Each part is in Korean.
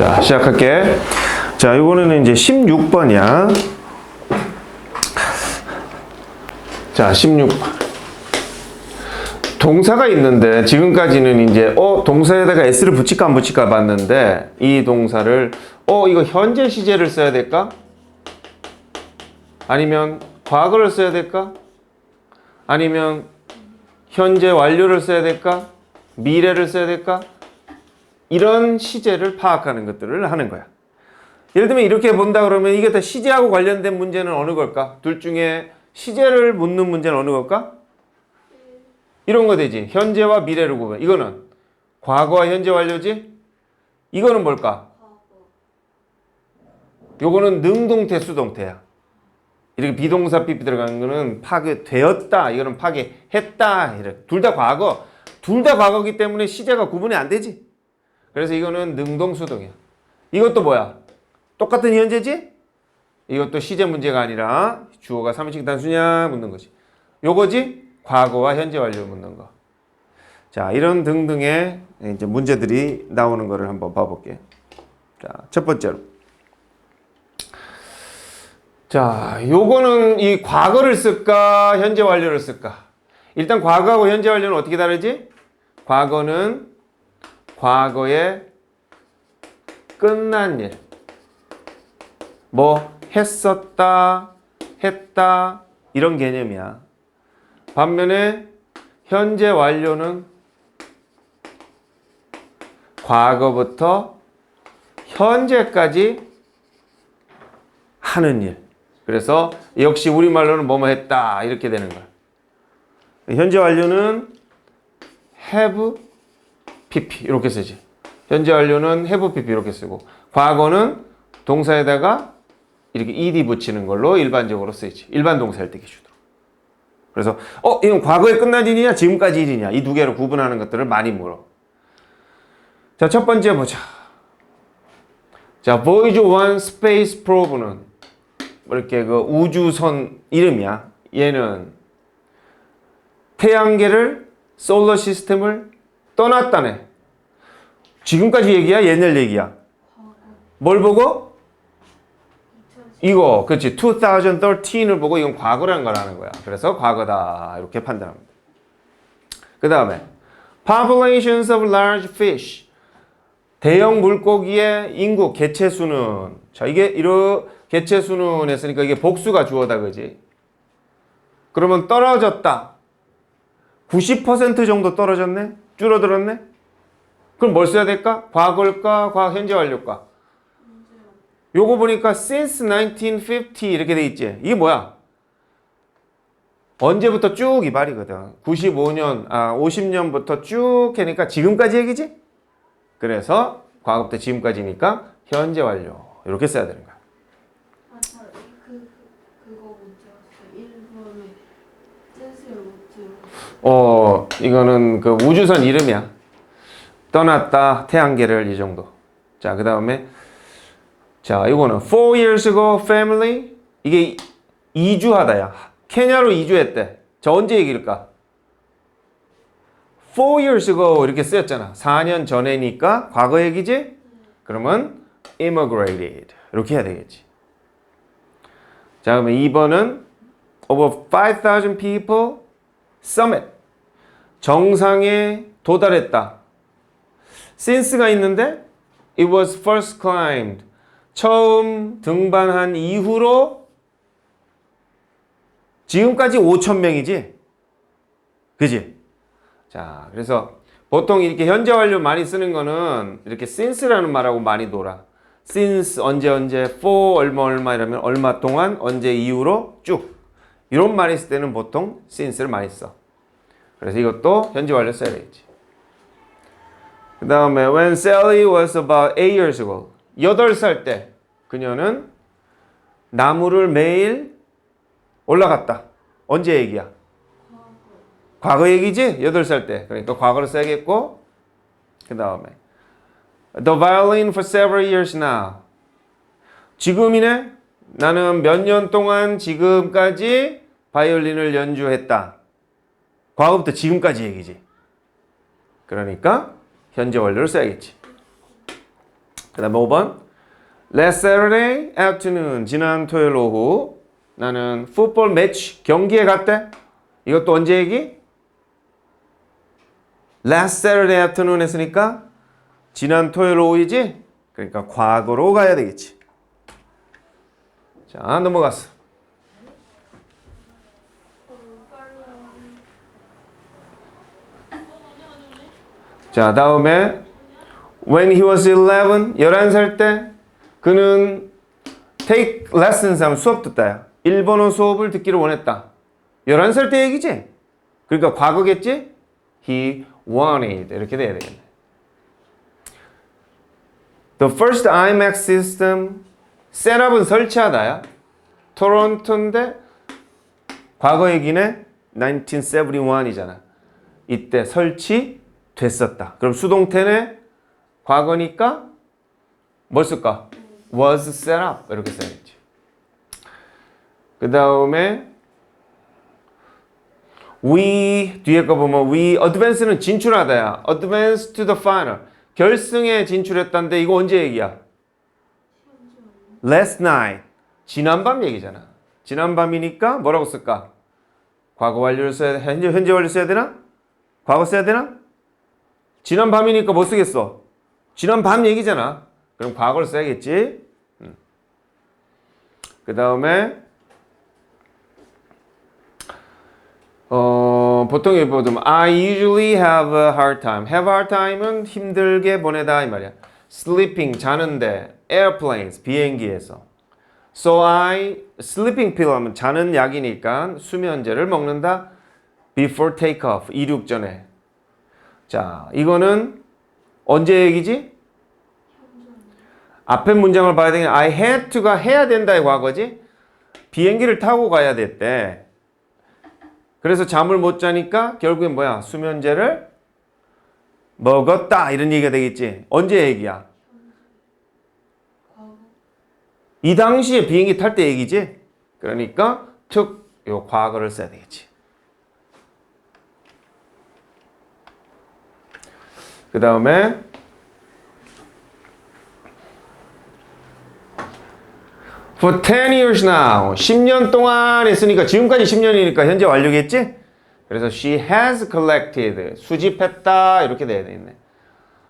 자, 시작할게. 자, 이거는 이제 16번이야. 자, 16번. 동사가 있는데 지금까지는 이제 어 동사에다가 s를 붙일까 안 붙일까 봤는데 이 동사를 어 이거 현재 시제를 써야 될까? 아니면 과거를 써야 될까? 아니면 현재 완료를 써야 될까? 미래를 써야 될까? 이런 시제를 파악하는 것들을 하는 거야. 예를 들면 이렇게 본다 그러면 이게 다 시제하고 관련된 문제는 어느 걸까? 둘 중에 시제를 묻는 문제는 어느 걸까? 이런 거 되지. 현재와 미래를 구분. 이거는 과거와 현재 완료지? 이거는 뭘까? 요거는 능동태 수동태야. 이렇게 비동사 삐삐 들어가는 거는 파괴되었다. 이거는 파괴했다. 이렇게 둘 다 과거. 둘 다 과거기 때문에 시제가 구분이 안 되지. 그래서 이거는 능동 수동이야. 이것도 뭐야? 똑같은 현재지? 이것도 시제 문제가 아니라 주어가 사무식 단수냐 묻는 거지. 요거지? 과거와 현재 완료 묻는 거. 자, 이런 등등의 이제 문제들이 나오는 거를 한번 봐볼게. 자, 첫 번째로. 자, 요거는 이 과거를 쓸까, 현재 완료를 쓸까? 일단 과거하고 현재 완료는 어떻게 다르지? 과거는 과거에 끝난 일. 뭐 했었다, 했다 이런 개념이야. 반면에 현재 완료는 과거부터 현재까지 하는 일. 그래서 역시 우리말로는 뭐뭐 했다 이렇게 되는 거야. 현재 완료는 have pp 이렇게 쓰지. 현재 완료는 have pp 이렇게 쓰고 과거는 동사에다가 이렇게 ed 붙이는 걸로 일반적으로 쓰이지. 일반 동사일 때 기준으로. 그래서 어 이건 과거에 끝난 일이냐 지금까지 일이냐 이 두 개로 구분하는 것들을 많이 물어. 자 첫 번째 보자. 자 Voyage 1 Space Probe는 이렇게 그 우주선 이름이야. 얘는 태양계를 솔러 시스템을 떠났다네. 지금까지 얘기야? 옛날 얘기야? 뭘 보고? 이거 그렇지 2013을 보고 이건 과거라는 거라는 거야. 그래서 과거다 이렇게 판단합니다. 그 다음에 populations of large fish 대형 물고기의 인구 개체 수는 자 이게 이런 개체 수는 했으니까 이게 복수가 주어다 그지? 그러면 떨어졌다. 90% 정도 떨어졌네? 줄어들었네? 그럼 뭘 써야 될까? 과거일까? 과거 현재 완료일까? 요거 보니까 since 1950 이렇게 돼 있지. 이게 뭐야? 언제부터 쭉 이 말이거든. 95년, 아 50년부터 쭉 하니까 지금까지 얘기지? 그래서 과거부터 지금까지니까 현재 완료. 이렇게 써야 되는 거야. 아, 저 그, 그거 못 들었어요. 일본의 뜻을 못 들었 어, 이거는 그 우주선 이름이야. 떠났다, 태양계를 이 정도. 자, 그 다음에, 자, 이거는 four years ago family. 이게 이주하다야. 케냐로 이주했대. 자, 언제 얘기일까? four years ago 이렇게 쓰였잖아. 4년 전에니까 과거 얘기지? 그러면 immigrated. 이렇게 해야 되겠지. 자, 그러면 2번은 over 5,000 people summit. 정상에 도달했다. since가 있는데 it was first climbed. 처음 등반한 이후로 지금까지 5천 명이지. 그지? 자, 그래서 보통 이렇게 현재 완료 많이 쓰는 거는 이렇게 since라는 말하고 많이 놀아. since 언제 언제 for 얼마 얼마 이러면 얼마 동안 언제 이후로 쭉 이런 말이 있을 때는 보통 since를 많이 써. 그래서 이것도 현재 완료 써야 되겠지. 그 다음에 when Sally was about 8 years ago 8살 때 그녀는 나무를 매일 올라갔다. 언제 얘기야? 과거 얘기지? 8살 때. 그러니까 과거를 써야겠고 그 다음에 The violin for several years now. 지금이네? 나는 몇 년 동안 지금까지 바이올린을 연주했다. 과거부터 지금까지 얘기지. 그러니까 현재 완료를 써야겠지. 그 다음 5번. Last Saturday afternoon. 지난 토요일 오후 나는 풋볼 매치 경기에 갔대. 이것도 언제 얘기? Last Saturday afternoon 했으니까 지난 토요일 오후이지? 그러니까 과거로 가야 되겠지. 자, 넘어갔어. 자, 다음에 when he was 11, 11살 때 그는 take lessons 하면 수업 듣다야. 일본어 수업을 듣기를 원했다. 11살 때 얘기지? 그러니까 과거겠지? He wanted 이렇게 돼야 되겠네. The first IMAX system 셋업은 설치하다야. 토론토인데 과거 얘기네 1971이잖아. 이때 설치됐었다. 그럼 수동태네 과거니까 뭘 쓸까? was set up 이렇게 써야겠지. 그 다음에 we 뒤에 거 보면 we advance는 진출하다야. advance to the final 결승에 진출했다는데 이거 언제 얘기야? Last night 지난밤 얘기잖아. 지난밤이니까 뭐라고 쓸까? 과거 완료를 써야 돼? 현재 현재 완료 써야 되나? 과거 써야 되나? 지난밤이니까 뭐 쓰겠어? 지난밤 얘기잖아. 그럼 과거를 써야겠지. 그 다음에 어, 보통 여기 보면 I usually have a hard time. have a hard time은 힘들게 보내다 이 말이야. Sleeping 자는데 airplanes 비행기에서. So I sleeping pill 하면 자는 약이니까 수면제를 먹는다. before takeoff 이륙 전에. 자, 이거는 언제 얘기지? 앞에 문장을 봐야 되겠네. I had to가 해야 된다의 과거지. 비행기를 타고 가야 됐대. 그래서 잠을 못 자니까 결국엔 뭐야? 수면제를 먹었다. 이런 얘기가 되겠지. 언제 얘기야? 이 당시에 비행기 탈 때 얘기지. 그러니까 took 요 과거를 써야 되겠지. 그 다음에 For 10 years now. 10년 동안 했으니까 지금까지 10년이니까 현재 완료겠지? 그래서 she has collected. 수집했다. 이렇게 돼야 되겠네.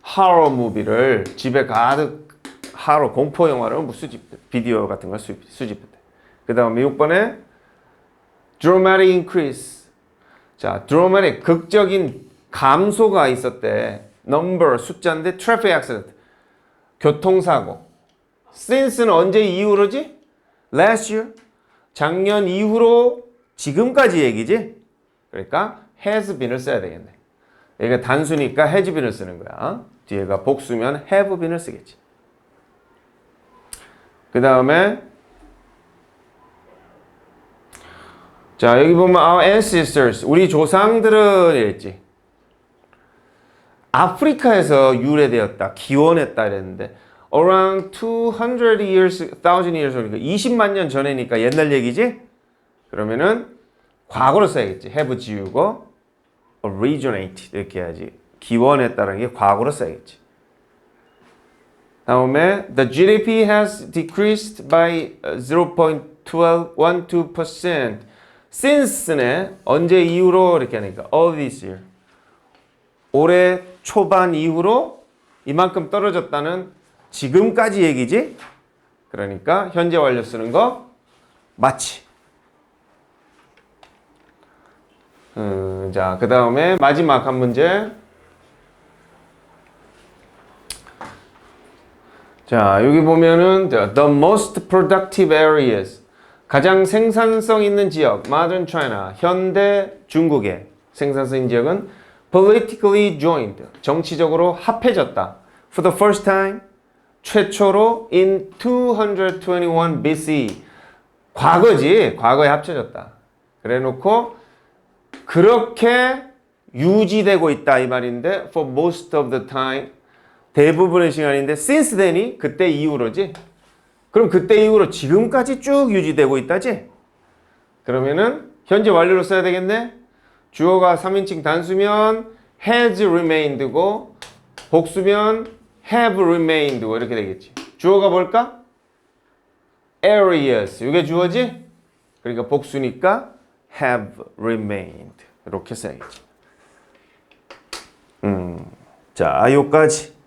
하로 무비를 집에 가득 하로 공포 영화를 뭐 수집 비디오 같은 걸 수, 수집했대. 그 다음에 6번에 dramatic increase. 자, dramatic 극적인 감소가 있었대. number 숫자인데 traffic accident 교통사고. since는 언제 이후로지? last year 작년 이후로 지금까지 얘기지. 그러니까 has been을 써야 되겠네. 여기가 단수니까 has been을 쓰는 거야. 뒤에가 복수면 have been을 쓰겠지. 그 다음에 자 여기 보면 our ancestors 우리 조상들은 이랬지. 아프리카에서 유래되었다, 기원했다 이랬는데 around 200 years, 1000 years 그러니까 20만 년 전에니까 옛날 얘기지? 그러면은 과거로 써야겠지. have 지우고 originate 이렇게 해야지. 기원했다는 게 과거로 써야겠지. 다음에 the GDP has decreased by 0.12% since네 언제 이후로 이렇게 하니까 all this year 올해 초반 이후로 이만큼 떨어졌다는 지금까지 얘기지? 그러니까 현재 완료 쓰는 거 맞지? 음, 자, 그 다음에 마지막 한 문제. 자, 여기 보면은 the most productive areas 가장 생산성 있는 지역 modern China 현대 중국의 생산성 지역은 politically joined 정치적으로 합해졌다. For the first time 최초로 in 221 BC 과거지 과거에 합쳐졌다. 그래놓고 그렇게 유지되고 있다 이 말인데 for most of the time 대부분의 시간인데 since then이 그때 이후로지. 그럼 그때 이후로 지금까지 쭉 유지되고 있다지. 그러면은 현재 완료로 써야 되겠네. 주어가 3인칭 단수면 has remained고 복수면 have remained 뭐 이렇게 되겠지. 주어가 뭘까? areas. 이게 주어지? 그러니까 복수니까 have remained. 이렇게 써야겠지. 음. 자, 요까지.